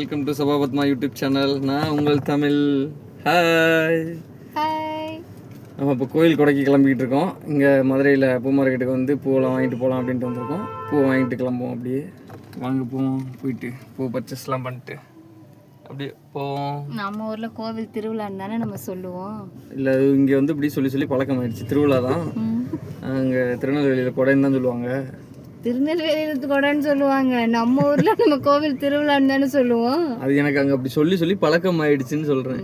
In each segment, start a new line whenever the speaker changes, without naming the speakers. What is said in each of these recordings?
Welcome to Sabapadma YouTube channel நான் உங்கள் Tamil hi
hi
நம்ம இப்போ கோயில் கொடைக்கு கிளம்பிக்கிட்டு இருக்கோம். இங்கே மதுரையில் பூ மார்க்கெட்டுக்கு வந்து பூவெல்லாம் வாங்கிட்டு போகலாம் அப்படின்ட்டு வந்திருக்கோம். பூ வாங்கிட்டு கிளம்புவோம் அப்படியே. வாங்க போவோம். போயிட்டு பூ பர்ச்சேஸ்லாம் பண்ணிட்டு அப்படியே போவோம்.
நம்ம ஊர்ல கோவில் திருவிழான்னு தானே நம்ம சொல்லுவோம்.
இல்லை இங்கே வந்து இப்படி சொல்லி சொல்லி பழக்கமாயிடுச்சு. திருவிழா தான் அங்கே திருநெல்வேலியில் கொடைன்னு தான் சொல்லுவாங்க.
திருநெல்வேலியில கொடைன்னு சொல்லுவாங்க. நம்ம ஊர்ல நம்ம கோவில் திருவிழான்னு தானே சொல்லுவோம்.
அது எனக்கு அங்கே அப்படி சொல்லி சொல்லி பழக்கமாயிடுச்சுன்னு சொல்கிறேன்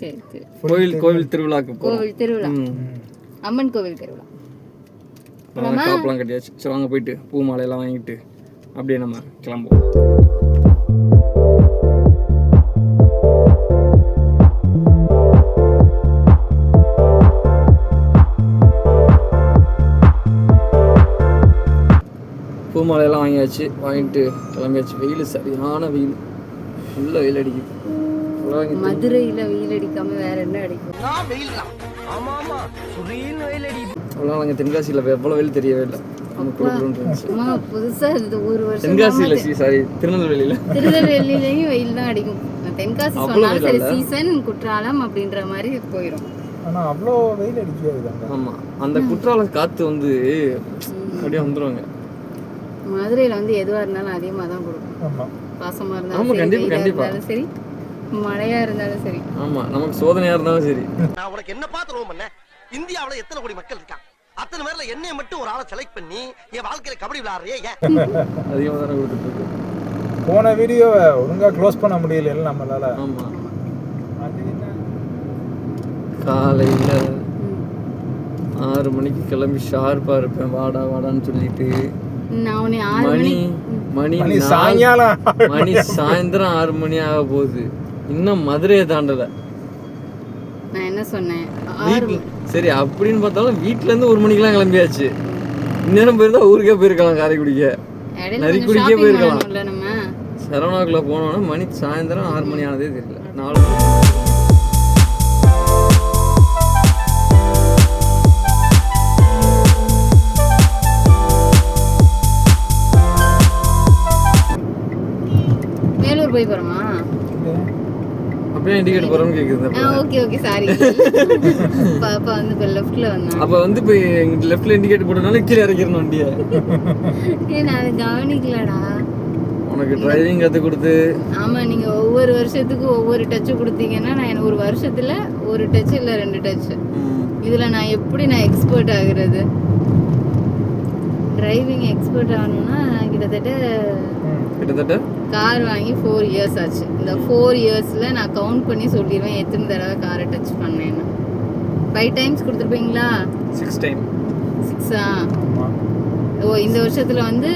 சரி சரி.
கோயில் கோவில் திருவிழாக்கு
கோவில் திருவிழா. அம்மன் கோவில் திருவிழா.
காப்பெல்லாம் கட்டியாச்சு. சரி வாங்க போயிட்டு பூ மாலையெல்லாம் வாங்கிட்டு அப்படியே நம்ம கிளம்புவோம். வாங்கியாச்சு வாங்கிட்டு கிளம்பியாச்சு. வெயில் சரியான வெயில். நல்ல வெயில் அடிக்குது. இங்க
மதுரையில வெயில் அடிக்காம வேற என்ன அடிக்கும்?
அவ்வளோ அங்கே தென்காசியில் எவ்வளோ வெயில் தெரியவே இல்லை.
புதுசா இது ஒரு வருஷம்
தென்காசியில் சி சாரி திருநெல்வேலியில்.
திருநெல்வேலியிலயும் வெயில் தான் அடிக்கும் தென்காசி சொன்னாலும் சரி சீசன் குற்றாலம் அப்படின்ற மாதிரி போயிடும்
ஆனா அவ்வளோ வெயில் அடிக்காது
ஆமாம் அந்த குற்றால காற்று வந்து அப்படியே வந்துருவாங்க.
மதுரையில வந்து எதுவா இருந்தாலும் அதிகமா தான் கொடுக்கும்.
ஆமா.
பாசமா
ஆமா,
இருந்தாலும் சரி
கண்டிப்பா,
வெயிலா
கண்டிப்பா.
இருந்தாலும் சரி மழையா இருந்தாலும் சரி.
ஆமாம் நமக்கு சோதனையாக இருந்தாலும் சரி.
நான் உனக்கு என்ன பார்த்து ரோம் பண்ண இந்தியாவுல எத்தனை கோடி மக்கள் இருக்கான் அத்தனை பேர்ல என்னைய மட்டும் ஒரு ஆளை செலக்ட் பண்ணி என் வாழ்க்கையில கபடி விளையாடுறியே ஏன்?
அதிகமாக தானே கொடுத்துட்டு
போன வீடியோவை ஒழுங்கா க்ளோஸ் பண்ண முடியல நம்மளால. என்ன
காலையில். ஆறு மணிக்கு கிளம்பி ஷார்ப்பாக இருப்பேன். வாடா வாடான்னு சொல்லிட்டு.
நான் உன்னை ஆறு
மணி
மணி
மணி
மணி
நாலு-
சாயங்காலம்
மணி. சாயந்தரம் ஆறு மணி ஆக போகுது. இன்னும் மதுரையை தாண்டலை.
நான் என்ன சொன்னேன்?
வீட்டில் சரி அப்படின்னு பார்த்தாலும் வீட்டிலேருந்து ஒரு மணிக்கெல்லாம் கிளம்பியாச்சு. இந்நேரம் போயிருந்தா ஊருக்கே போயிருக்கலாம் காரைக்குடிக்க
இடையில
நரி
கொஞ்சம்
குடிக்க
shopping
போயிருக்கலாம். சரவணாக்குள்ள போனோன்னா மணி சாயந்தரம் ஆறு மணி ஆனதே தெரியல. நாலு
போய் போறோமா
அப்படியே டிக்கெட் போகிறோம்னு கேட்குது
ஆ ஓகே ஓகே சாரி பாப்பா வந்து இப்போ லெஃப்ட்ல வந்தான்
அப்போ வந்து இப்போ லெஃப்டில் இண்டிகேட் போட்டனால கீழே இறக்கிடணும் வண்டியை.
ஏய் நான் அதை கவனிக்கலடா.
உனக்கு டிரைவிங் கற்றுக் கொடுத்து.
ஆமா நீங்க ஒவ்வொரு வருஷத்துக்கு ஒவ்வொரு டச் கொடுத்தீங்கன்னா நான் ஒரு வருஷத்துல ஒரு டச் இல்ல ரெண்டு டச் இதுல நான் எப்படி நான் எக்ஸ்பர்ட் ஆகுறது? டிரைவிங் எக்ஸ்பர்ட் ஆகணும்னா கிட்டத்தட்ட
கிட்டத்தட்ட?
கார் வாங்கி ஃபோர் இயர்ஸ் ஆச்சு. இந்த ஃபோர் இயர்ஸ்ல நான் கவுண்ட் பண்ணி சொல்லிடுவேன் எத்தனை தடவை காரை டச் பண்ணேன்னு. ஃபைவ் டைம்ஸ் கொடுத்துருப்பீங்களா?
சிக்ஸ் டைம்
சிக்ஸா. ஓ இந்த வருஷத்துல வந்து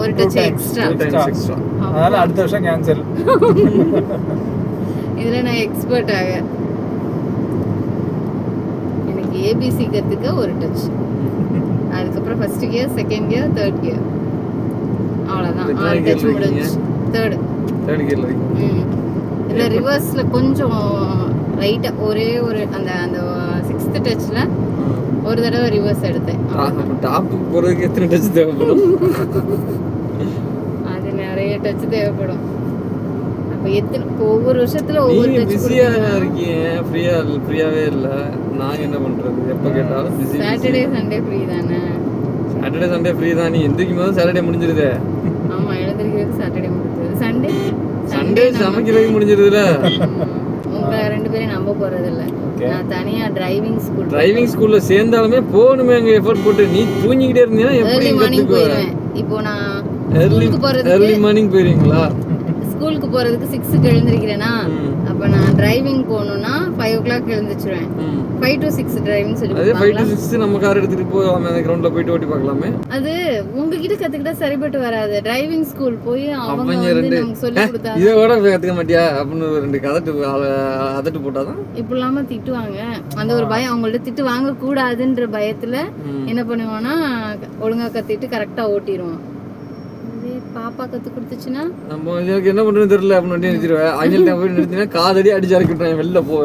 ஒரு டச் எக்ஸ்ட்ரா
அதனால அடுத்த வருஷம் கேன்சல்
இதுல நான் எக்ஸ்பர்ட் ஆக. எனக்கு ஏபிசி கத்துக்க ஒரு டச் அதுக்கப்புறம் first gear second gear third gear அவ்வளோதான் தேர்டு
தேர்ட் கியரில்
இதில் ரிவர்ஸில் கொஞ்சம் லைட்டாக ஒரே ஒரு அந்த அந்த சிக்ஸ்த் டச்சில் ஒரு தடவை ரிவர்ஸ் எடுத்தேன்.
டாப்புக்கு போகிறதுக்கு எத்தனை டச் தேவைப்படும்?
அது நிறைய டச் தேவைப்படும். அப்போ எத்தனை ஒவ்வொரு வருஷத்துல ஒவ்வொரு
நீங்க
டச்
பிஸியா இருக்கீங்க. ஃப்ரீயா ஃப்ரீயாவே இல்ல. நாங்க என்ன பண்றது? எப்ப கேட்டாலும் பிஸி
சாட்டர்டே சண்டே ஃப்ரீ தானே.
சாட்டர்டே சண்டே ஃப்ரீ தான். நீ எந்திரிக்கும் போது சாட்டர்டே முடிஞ்சிருதே.
ஆமா எழுந்திருக்கிறது சாட்டர்டே முடிஞ்சது சண்டே
சண்டே சமைக்கிறதுக்கு முடிஞ்சிருதுல.
உங்க ரெண்டு பேரும் நம்ப போறது இல்ல. நான் தனியா டிரைவிங் ஸ்கூல்
டிரைவிங் ஸ்கூல்ல சேர்ந்தாலுமே போகணுமே அங்க எஃபோர்ட் போட்டு. நீ தூங்கிக்கிட்டே இருந்தீங்கன்னா எப்படி
மார்னிங் போயிடுவேன் இப்போ நான்
ஏர்லி
போறதுக்கு
ஏர்லி மார்னிங் போயிருவீங்களா?
ஸ்கூலுக்கு போறதுக்கு சிக்ஸுக்கு எழுந்திருக்கிறேன்னா
ம்.
அப்ப நான் டிரைவிங் போகணும்னா ஃபைவ் ஓ கிளாக் எழுந்திரிச்சிருவேன்
ம்.
ஃபைவ் டு சிக்ஸ் டிரைவிங் சொல்லி
அதே ஃபைவ் டு? சிக்ஸ் நம்ம கார் எடுத்துட்டு போகலாமே அந்த கிரவுண்ட்ல போயிட்டு ஓட்டி பார்க்கலாமே
அது உங்ககிட்ட கத்துக்கிட்டா சரிப்பட்டு வராது டிரைவிங் ஸ்கூல் போய் அவங்க வந்து நமக்கு சொல்லி கொடுத்தா
இதை கூட கத்துக்க மாட்டியா அப்படின்னு ரெண்டு கதட்டு அதட்டு போட்டாதான்
இப்படி இல்லாம திட்டுவாங்க அந்த ஒரு பயம் அவங்கள்ட்ட திட்டு வாங்க கூடாதுன்ற பயத்துல. என்ன பண்ணுவான்னா ஒழுங்கா கத்திட்டு கரெக்டா ஓட்டிடுவான் பாப்பா கத்து கொடுத்துச்சுன்னா?
நம்ம எனக்கு என்ன பண்றதுன்னு தெரியல அப்படின்னு நிறுத்திடுவேன். அவங்கள்ட்ட போய் நிறுத்தினா காதடி அடிச்சு இறக்கி விட்டுறேன் வெளில போ.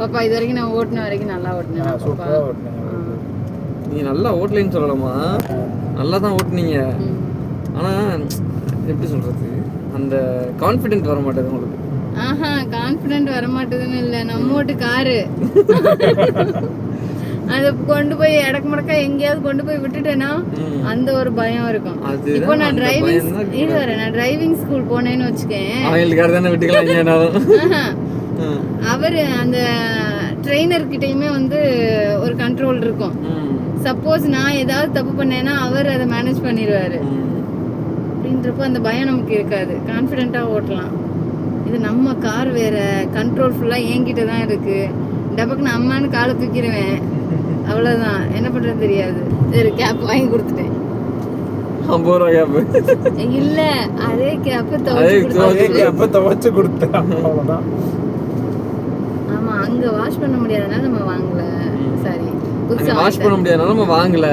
பாப்பா இது வரைக்கும் நான் ஓட்டின வரைக்கும் நல்லா ஓட்டினேன்
நீ நல்லா ஓட்டலைன்னு சொல்லலாமா? நல்லா தான் ஓட்டுனீங்க. ஆனா எப்படி சொல்றது? அந்த கான்ஃபிடென்ட் வர மாட்டேது உங்களுக்கு.
ஆஹா கான்ஃபிடென்ட் வர மாட்டேதுன்னு இல்ல. நம்ம வீட்டு காரு. அதை கொண்டு போய் இடக்கு முடக்கா எங்கேயாவது கொண்டு போய் விட்டுட்டேன்னா. அந்த ஒரு பயம் இருக்கும். இப்போ நான் டிரைவிங் இது வர நான் டிரைவிங் ஸ்கூல் போனேன்னு வச்சுக்கேன். அவரு அந்த ட்ரெயினர் கிட்டயுமே வந்து ஒரு கண்ட்ரோல் இருக்கும். சப்போஸ் நான் ஏதாவது தப்பு பண்ணேன்னா அவர் அதை மேனேஜ் பண்ணிடுவாரு. அப்படின்றப்போ அந்த பயம் நமக்கு இருக்காது. கான்ஃபிடென்ட்டாக ஓட்டலாம். இது நம்ம கார் வேற கண்ட்ரோல் ஃபுல்லாக என்கிட்ட தான் இருக்கு. டபக்குன்னு அம்மான்னு காலை தூக்கிடுவேன். அவ்வளோதான் என்ன பண்ணுறது தெரியாது. சரி கேப் வாங்கி கொடுத்துட்டேன்.
ஐம்பது ரூபா கேப்பு
இல்ல அதே கேப்
அதே
துவைச்சு
எப்ப துவைச்சு கொடுத்தேன். அவ்வளவுதான்.
ஆமா அங்க வாஷ் பண்ண முடியாதனால நம்ம வாங்கல. சாரி
வாஷ் பண்ண முடியாதனால நம்ம வாங்கல.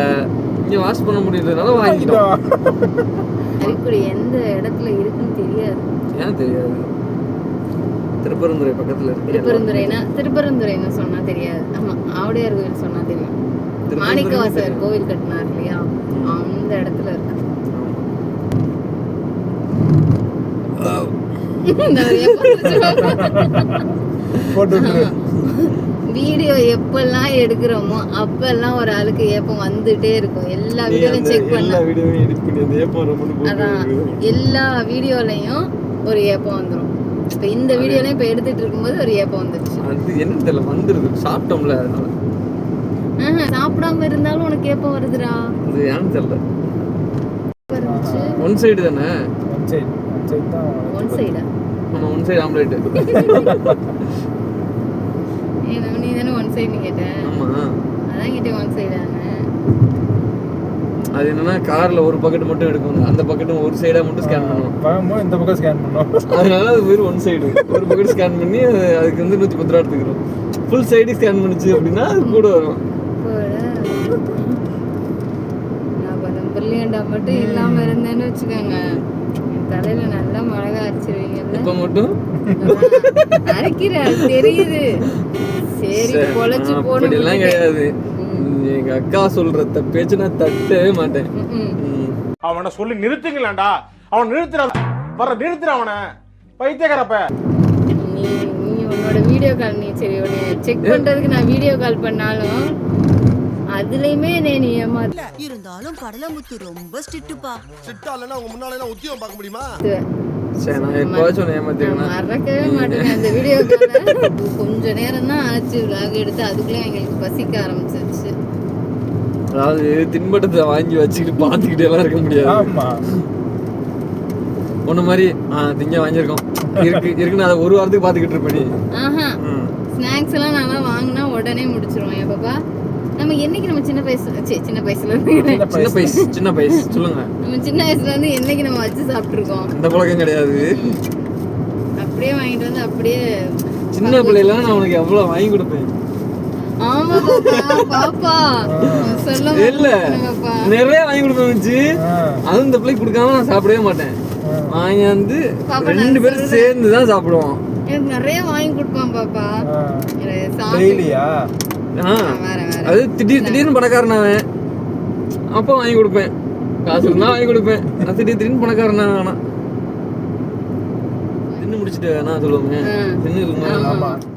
இங்க வாஷ் பண்ண முடியாதனால வாங்கிட்டோம்.
அரிக்குடி எந்த இடத்துல இருக்குன்னு தெரியாது.
ஏன் தெரியாது? திருப்பரந்துறை பக்கத்துல இருக்கு.
திருப்பரந்துரைனா திருப்பரந்துரைன்னு சொன்னா தெரியாது. ஆமா ஆவுடையார் கோயில் சொன்னா தெரியும்.
திருப்பரந்துரை
மாணிக்கவாசர். கோவில் கட்டினார் இல்லையா? அந்த இடத்துல இருக்கு. வீடியோ எப்பெல்லாம் எடுக்கிறோமோ அப்பெல்லாம் ஒரு ஆளுக்கு ஏப்பம் வந்துட்டே இருக்கும். எல்லா
அந்த
செக் பண்ண. அதான். எல்லா வீடியோலையும் ஒரு ஏப்பம் வந்துடும் இப்போ இந்த வீடியோலையும் இப்போ எடுத்துட்டு இருக்கும்போது ஒரு ஏப்பம் வந்துருச்சு.
அது என்னன்னு தெரியல வந்துருது. சாப்பிட்டோம்ல அதனால.
சாப்பிடாம இருந்தாலும் உனக்கு ஏப்பம் வருதுடா.
அது ஏன்னு தெரியல.
வந்துச்சு
ஒன் சைடு தானே?
ஒன் சைடு ஒன் சைடு தான்
ஒன் சைடா
நம்ம ஒன் சைடு ஆம்லேட்
நீ தானே ஒன் சைடுன்னு கேட்டேன்.
ஆமா.
அதான் கேட்டேன் ஒன் சைடானு
அது என்னன்னா கார்ல ஒரு பக்கெட் மட்டும் எடுக்கணும். அந்த பக்கெட்டும் ஒரு சைடா மட்டும் ஸ்கேன் பண்ணுவோம்
இந்த பக்கம் ஸ்கேன் பண்ணோம்
அதனால அது வெறும் ஒன் சைடு ஒரு பக்கெட் ஸ்கேன் பண்ணி அது அதுக்கு வந்து நூற்றி பத்து ரூபா எடுத்துக்கிறோம். ஃபுல் சைடு ஸ்கேன் பண்ணுச்சு அப்படின்னா அது கூட வரும்.
மட்டும் இல்லாம இருந்தேன்னு வச்சுக்கோங்க. என் தலையில நல்லா மிளகா அரைச்சிருவீங்கல்ல?
இப்போ மட்டும்?
அரைக்கிற அது தெரியுது. சரி பொழைச்சு
அப்படிலாம் கிடையாது. எங்க அக்கா சொல்ற த- பேச்சு நான் தட்டவே மாட்டேன்.
அவனை சொல்லி நிறுத்துங்களேன்டா அவன் நிறுத்துற வர நிறுத்துற அவனை. பைத்தியக்காரப்ப.
நீ நீ உன்னோட வீடியோ கால் நீ சரி உன்னை செக் பண்றதுக்கு நான் வீடியோ கால் பண்ணாலும் அதுலயுமே என்னை நீ ஏமாத்து
இருந்தாலும் கடலமுத்து ரொம்ப ஸ்ட்ரிக்ட்டுப்பா.
சிட்டா இல்லைன்னா உங்க முன்னால எல்லாம் உத்தியோகம் பார்க்க முடியுமா?
சரி நான் எப்போவாச்சும் உன்னை ஏமாத்திருக்கேன்
மறக்கவே மாட்டேன். அந்த வீடியோ கொஞ்ச நேரம் தான் ஆச்சு விலாக் எடுத்து அதுக்குள்ளே எங்களுக்கு பசிக்க ஆரம்பிச்சிருச்சு.
அதாவது தின்பட்டத்தை வாங்கி வச்சுக்கிட்டு பார்த்துக்கிட்டே எல்லாம் இருக்க முடியாது.
ஆமா.
ஒன்று மாதிரி திங்க வாங்கியிருக்கோம். இருக்கு இருக்குன்னு அதை ஒரு வாரத்துக்கு பார்த்துக்கிட்டு இருப்பேன் நீ.
ஸ்நாக்ஸ் எல்லாம் நல்லா வாங்கினா உடனே முடிச்சிருவோம் ஏன் பாப்பா நம்ம என்னைக்கு நம்ம சின்ன வயசு சின்ன வயசுல இருந்து
சின்ன பைஸ் சின்ன பைஸ் சொல்லுங்க.
நம்ம சின்ன வயசுல இருந்து என்னைக்கு நம்ம வச்சு சாப்பிட்டுருக்கோம்.
அந்த பழக்கம் கிடையாது.
அப்படியே வாங்கிட்டு வந்து அப்படியே
சின்ன பிள்ளைலாம் நான் உனக்கு எவ்வளோ வாங்கி கொடுப்பேன்
ஆமா பாப்பா பாப்பா சொல்ல
இல்ல. நிறைய வாங்கி
ஆ,
அதுவும் இந்த பிள்ளைக்கு கொடுக்காம நான் சாப்பிடவே மாட்டேன். வாங்கி வந்து
பாப்பா,
ரெண்டு பேரும் சேர்ந்து தான் சாப்பிடுவோம்.
எனக்கு நிறைய வாங்கி கொடுப்பான் பாப்பா.
டெய்லியா?
அது திடீர் திடீர்னு பணக்காரன் அவன். அப்போ வாங்கி கொடுப்பேன். காசு இருந்தா வாங்கி கொடுப்பேன். நான் திடீர் திடீர்னு பணக்காரன் ஆனா. தின்னு முடிச்சிட்டு வேணா சொல்லுவாங்க. தின்னு